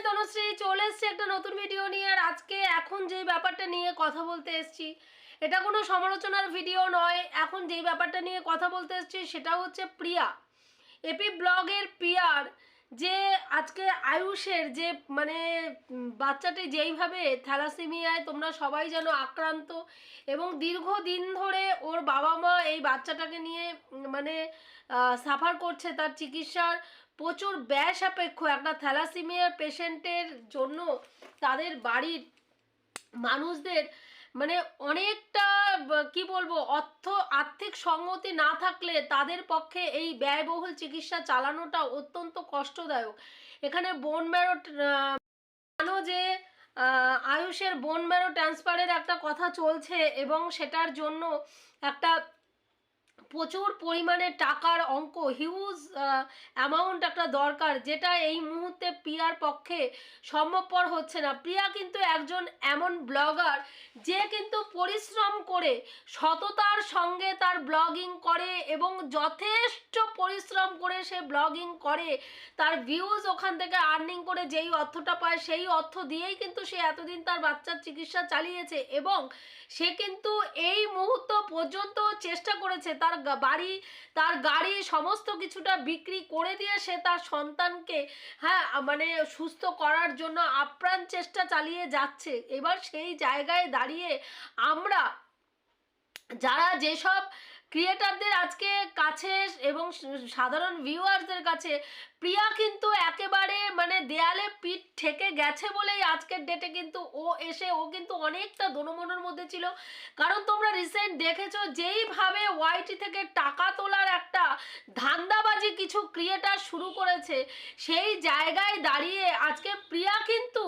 আমি তনুশ্রী, চলে এসেছি একটা নতুন ভিডিও নিয়ে, আর আজকে এখন যেই ব্যাপারটা নিয়ে কথা বলতে এসেছি, এটা কোনো সমালোচনার ভিডিও নয়। এখন যেই ব্যাপারটা নিয়ে কথা বলতে এসেছি সেটা হচ্ছে প্রিয়া। এপি ব্লগের প্রিয়ার যে আজকে আয়ুষের যে মানে বাচ্চাটি যেইভাবে থ্যালাসেমিয়ায় তোমরা সবাই যেন আক্রান্ত, এবং দীর্ঘদিন ধরে ওর বাবা মা এই বাচ্চাটাকে নিয়ে মানে সাফার করছে তার চিকিৎসার প্রচুর ব্যয় সাপেক্ষ একটা থ্যালাসিমিয়ার পেশেন্টের জন্য তাদের বাড়ির মানুষদের মানে অনেকটা, কি বলব, অর্থ, আর্থিক সঙ্গতি না থাকলে তাদের পক্ষে এই ব্যয়বহুল চিকিৎসা চালানোটা অত্যন্ত কষ্টদায়ক। এখানে বোন ম্যারো জানো যে আয়ুষের বোন ম্যারো ট্রান্সফারের একটা কথা চলছে এবং সেটার জন্য একটা প্রচুর পরিমাণে টাকার অঙ্ক হিউজ অ্যামাউন্ট একটা দরকার, যেটা এই মুহূর্তে প্রিয়ার পক্ষে সম্ভবপর হচ্ছে না। প্রিয়া কিন্তু একজন এমন ব্লগার যে কিন্তু পরিশ্রম করে সততার সঙ্গে তার ব্লগিং করে এবং যথেষ্ট পরিশ্রম করে সে ব্লগিং করে। তার ভিউজ ওখান থেকে আর্নিং করে যেই অর্থটা পায়, সেই অর্থ দিয়েই কিন্তু সে এতদিন তার বাচ্চার চিকিৎসা চালিয়েছে এবং সে কিন্তু এই মুহূর্ত পর্যন্ত চেষ্টা করেছে তার বাড়ি, তার গাড়ি সমস্ত কিছুটা বিক্রি করে দিয়ে সে তার সন্তানকে হ্যাঁ মানে সুস্থ করার জন্য আপ্রাণ চেষ্টা চালিয়ে যাচ্ছে। এবার সেই জায়গায় দাঁড়িয়ে আমরা যারা যেসব ক্রিয়েটারদের আজকে কাছে এবং সাধারণ ভিউয়ারদের কাছে প্রিয়া কিন্তু একেবারে মানে দেয়ালে পিঠ ঠেকে গেছে বলেই আজকের ডেটে কিন্তু ও এসে, ও কিন্তু অনেকটা দনমনের মধ্যে ছিল। কারণ তোমরা রিসেন্ট দেখেছ যেইভাবে ওয়াইটি থেকে টাকা তোলার একটা ধান্দাবাজি কিছু ক্রিয়েটার শুরু করেছে, সেই জায়গায় দাঁড়িয়ে আজকে প্রিয়া কিন্তু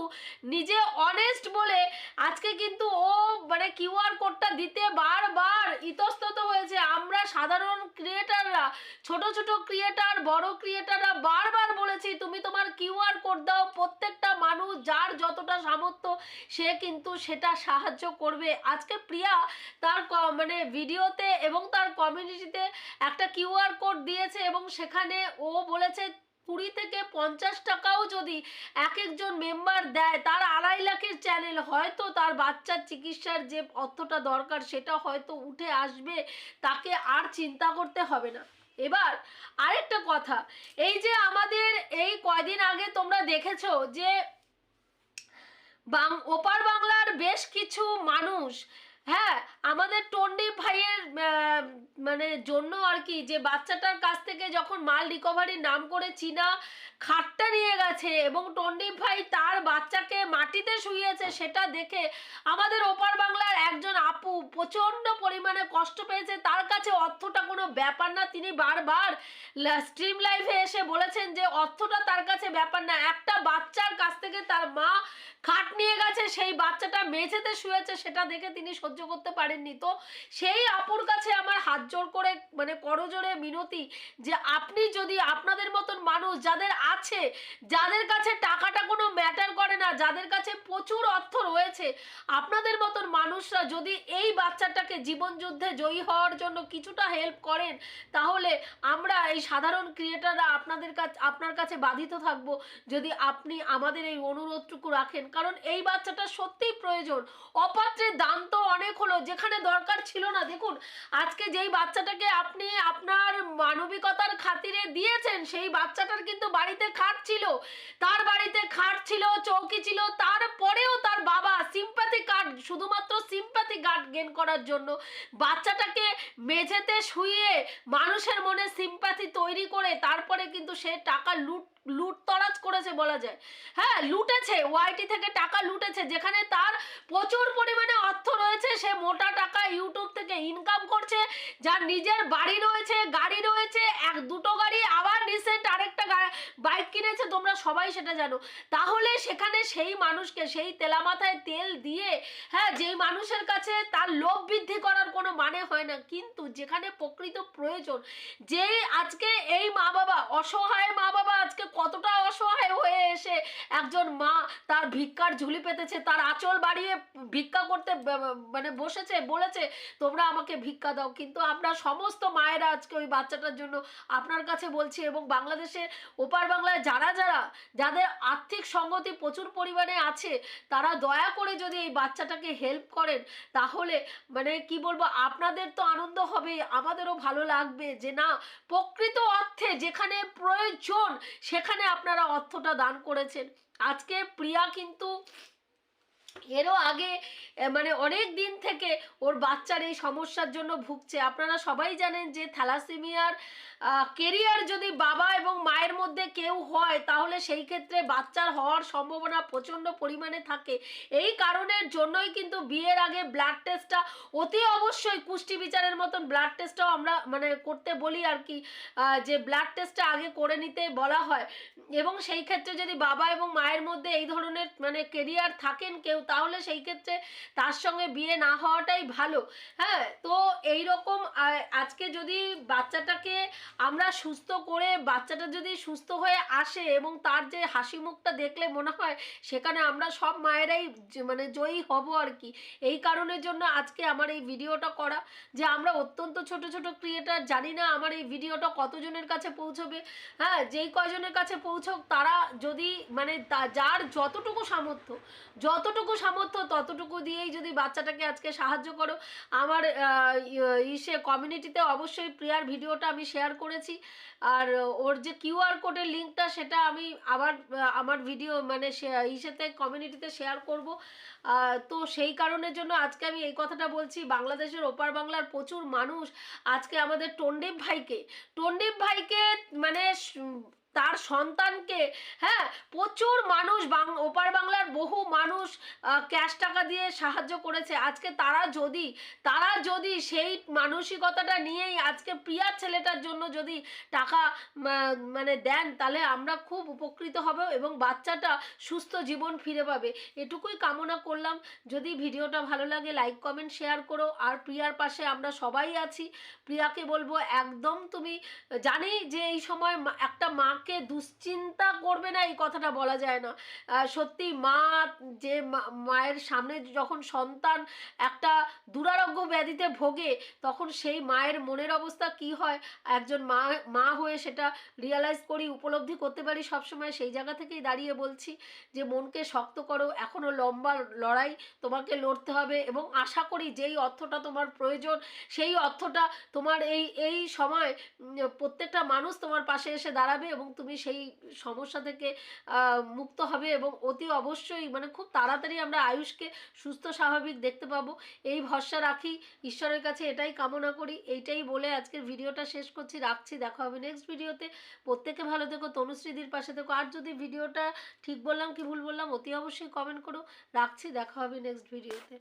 নিজে অনেস্ট বলে আজকে কিন্তু ও মানে কিউআর কোডটা দিতে বারবার ইতস্তত হয়েছে। আমরা সাধারণ ক্রিয়েটাররা ছোট ছোট ক্রিয়েটার বড় ক্রিয়েটাররা বারবার বলেছি, তুমি তোমার কিউআর কোড দাও, প্রত্যেকটা মানুষ যার যতটা সামর্থ্য, সে কিন্তু সেটা সাহায্য করবে। আজকে প্রিয়া তার মানে ভিডিওতে এবং তার কমিউনিটিতে একটা কিউআর কোড দিয়েছে এবং সেখানে ও বলেছে কুড়ি থেকে পঞ্চাশ টাকাও যদি এক একজন মেম্বার দেয়, তার আড়াই লাখের চ্যানেল হয়তো তার বাচ্চার চিকিৎসার যে অর্থটা দরকার, সেটা হয়তো উঠে আসবে, তাকে আর চিন্তা করতে হবে না। এবার আরেকটা কথা, এই যে আমাদের এই কয়দিন আগে তোমরা দেখেছ যে বাং, ওপার বাংলার বেশ কিছু মানুষ হ্যাঁ আমাদের টন্ডি ভাইয়ের মানে জন্য আর কি, যে বাচ্চাটার কাছ থেকে যখন মাল রিকভারির নাম করে চীনা খাটটা নিয়ে গেছে এবং টন্ডিপ ভাই তার বাচ্চাকে মাটিতে শুয়েছে সেটা দেখে আমাদের ওপার বাংলার একজন আপু প্রচণ্ড পরিমাণে কষ্ট পেয়েছে। তার কাছে অর্থটা কোনো ব্যাপার না। তিনি বারবার স্ট্রিম লাইভে এসে বলেছেন যে, অর্থটা তার কাছে ব্যাপার না। একটা বাচ্চার কাছ থেকে তার মা খাট নিয়ে গেছে, সেই বাচ্চাটা মেঝেতে শুয়েছে, সেটা দেখে তিনি সহ্য করতে পারেননি। তো সেই আপুর কাছে আমার হাত জোর করে মানে করজোরে মিনতি যে আপনি যদি আপনাদের মতন মানুষ যাদের আছে, যাদের কাছে টাকাটা কোনো ম্যাটার করে না, যাদের কাছে প্রচুর অর্থ রয়েছে, আপনাদের মতন মানুষরা যদি এই বাচ্চাটাকে জীবন যুদ্ধে জয়ী হওয়ার জন্য কিছুটা হেল্প করেন, তাহলে আমরা এই সাধারণ ক্রিয়েটাররা আপনাদের কাছে, আপনার কাছে বাধিত থাকব। যদি আপনি আমাদের এই অনুরোধটুকু রাখেন কারণ এই বাচ্চাটা সত্যিই প্রয়োজন। অপাত্রের দাম তো অনেক হলো, যেখানে দরকার ছিল না। দেখুন, আজকে যেই বাচ্চাটাকে আপনি আপনার মানবিকতার খাতিরে দিয়েছেন, সেই বাচ্চাটার কিন্তু বাড়িতে খাট ছিল। তার বাড়িতে খাট ছিল, চৌকি ছিল, তারপরেও তার বাবা সিম্প্যাথি কার্ড শুধুমাত্র সিম্প্যাথি কার্ড গেন করার জন্য বাচ্চাটাকে মেঝেতে শুইয়ে মানুষের মনে সিম্প্যাথি তৈরি করে, তারপরে কিন্তু সে টাকা লুট লুটতরাজ করেছে বলা যায়। হ্যাঁ লুটেছে ওয়াইটি থেকে টাকা লুটেছে, যেখানে তার প্রচুর পরিমাণে অর্থ রয়েছে, সে মোটা টাকা ইউটিউব থেকে ইনকাম করছে, যার নিজের বাড়ি রয়েছে, গাড়ি রয়েছে, এক, দুটো গাড়ি, আবার রিসেন্ট আরেকটা বাইক কিনেছে, তোমরা সবাই সেটা জানো। তাহলে সেখানে সেই মানুষকে, সেই তেলা মাথায় তেল দিয়ে হ্যাঁ যেই মানুষের কাছে তার লোভ বৃদ্ধি করার কোনো মানে হয় না, কিন্তু যেখানে প্রকৃত প্রয়োজন, যেই আজকে এই মা বাবা অসহায় মা বাবা আজকে কতটা অসহায় হয়ে এসে একজন মা তার ভিক্ষার ঝুলি পেতেছে, তার আঁচল বাড়িয়ে ভিক্ষা করতে মানে বসেছে, বলেছে, তোমরা আমাকে ভিক্ষা দাও। কিন্তু আমরা সমস্ত মায়েরা আজকে ওই বাচ্চাটার জন্য আপনার কাছে বলছি এবং বাংলাদেশে ওপার বাংলায় যারা যারা, যাদের আর্থিক সঙ্গতি প্রচুর পরিমাণে আছে, তারা দয়া করে যদি এই বাচ্চাটাকে হেল্প করেন, তাহলে মানে কি বলব, আপনাদের তো আনন্দ হবে আমাদেরও ভালো লাগবে যে না, প্রকৃত অর্থে যেখানে প্রয়োজন সেখানে আপনারা অর্থটা দান করেছেন। আজকে প্রিয়া কিন্তু এরও আগে মানে অনেক দিন থেকে ওর বাচ্চার এই সমস্যার জন্য ভুগছে। আপনারা সবাই জানেন যে থ্যালাসেমিয়ার কেরিয়ার যদি বাবা এবং মায়ের মধ্যে কেউ হয়, তাহলে সেই ক্ষেত্রে বাচ্চার হওয়ার সম্ভাবনা প্রচণ্ড পরিমাণে থাকে। এই কারণের জন্যই কিন্তু বিয়ের আগে ব্লাড টেস্টটা অতি অবশ্যই পুষ্টি বিচারের মতন ব্লাড টেস্টটাও আমরা মানে করতে বলি আর কি যে ব্লাড টেস্টটা আগে করে নিতে বলা হয়। এবং সেই ক্ষেত্রে যদি বাবা এবং মায়ের মধ্যে এই ধরনের মানে কেরিয়ার থাকেন কেউ, তাহলে সেই ক্ষেত্রে তার সঙ্গে বিয়ে না হওয়াটাই ভালো। হ্যাঁ তো এই রকম আজকে যদি বাচ্চাটাকে আমরা সুস্থ করে বাচ্চাটা যদি সুস্থ হয়ে আসে এবং তার যে হাসি মুখটা দেখলে মনে হয়, সেখানে আমরা সব মায়েরাই মানে জয়ী হব আর কি। এই কারণের জন্য আজকে আমার এই ভিডিওটা করা। যে আমরা অত্যন্ত ছোট ছোট ক্রিয়েটার, জানি না আমার এই ভিডিওটা কতজনের কাছে পৌঁছবে। হ্যাঁ যেই কয়জনের কাছে পৌঁছক, তারা যদি মানে যার যতটুকু সামর্থ্য যতটুকু সামর্থ্য, ততটুকু দিয়েই যদি বাচ্চাটাকে আজকে সাহায্য করো। আমার ই- ইসে কমিউনিটিতে অবশ্যই প্রিয়ার ভিডিওটা আমি শেয়ার করেছি। আর ওর যে কিউআর কোডের লিঙ্কটা সেটা আমি আবার, আমার ভিডিও মানে ইসেতে কমিউনিটিতে শেয়ার করব। তো সেই কারণের জন্য আজকে আমি এই কথাটা বলছি। বাংলাদেশের ওপার বাংলার প্রচুর মানুষ আজকে আমাদের টন্ডেপ ভাইকে টন্ডেপ ভাইকে মানে তার সন্তানকে হ্যাঁ প্রচুর মানুষ বাং, ওপার বাংলার বহু মানুষ ক্যাশ টাকা দিয়ে সাহায্য করেছে। আজকে তারা যদি তারা যদি সেই মানসিকতাটা নিয়েই আজকে প্রিয়ার ছেলেটার জন্য যদি টাকা মানে দেন, তাহলে আমরা খুব উপকৃত হব এবং বাচ্চাটা সুস্থ জীবন ফিরে পাবে। এটুকুই কামনা করলাম। যদি ভিডিওটা ভালো লাগে লাইক কমেন্ট শেয়ার করো। আর প্রিয়ার পাশে আমরা সবাই আছি। প্রিয়াকে বলব, একদম তুমি জানি যে এই সময় একটা মা- মাকে দুশ্চিন্তা করবে না, এই কথাটা বলা যায় না। সত্যি মা যে মায়ের সামনে যখন সন্তান একটা দুরারোগ্য ব্যাধিতে ভোগে, তখন সেই মায়ের মনের অবস্থা কি হয়? একজন মা মা হয়ে সেটা রিয়ালাইজ করি, উপলব্ধি করতে পারি, সবসময় সেই জায়গা থেকেই দাঁড়িয়ে বলছি যে, মনকে শক্ত করো এখনও লম্বা লড়াই তোমাকে লড়তে হবে এবং আশা করি যেই অর্থটা তোমার প্রয়োজন, সেই অর্থটা তোমার এই এই সময় প্রত্যেকটা মানুষ তোমার পাশে এসে দাঁড়াবে এবং তুমি সেই সমস্যা থেকে মুক্ত হবে এবং অতি অবশ্যই মানে খুব তাড়াতাড়ি আমরা আয়ুষকে সুস্থ, স্বাভাবিক দেখতে পাবো। এই ভরসা রাখি, ঈশ্বরের কাছে এটাই কামনা করি। এইটাই বলে আজকের ভিডিওটা শেষ করছি, রাখছি, দেখা হবে নেক্সট ভিডিওতে। প্রত্যেকে ভালো থেকো, তনুশ্রীদির পাশে থেকো। আর যদি ভিডিওটা ঠিক বললাম কি ভুল বললাম, অতি অবশ্যই কমেন্ট করো। রাখছি, দেখা হবে নেক্সট ভিডিওতে।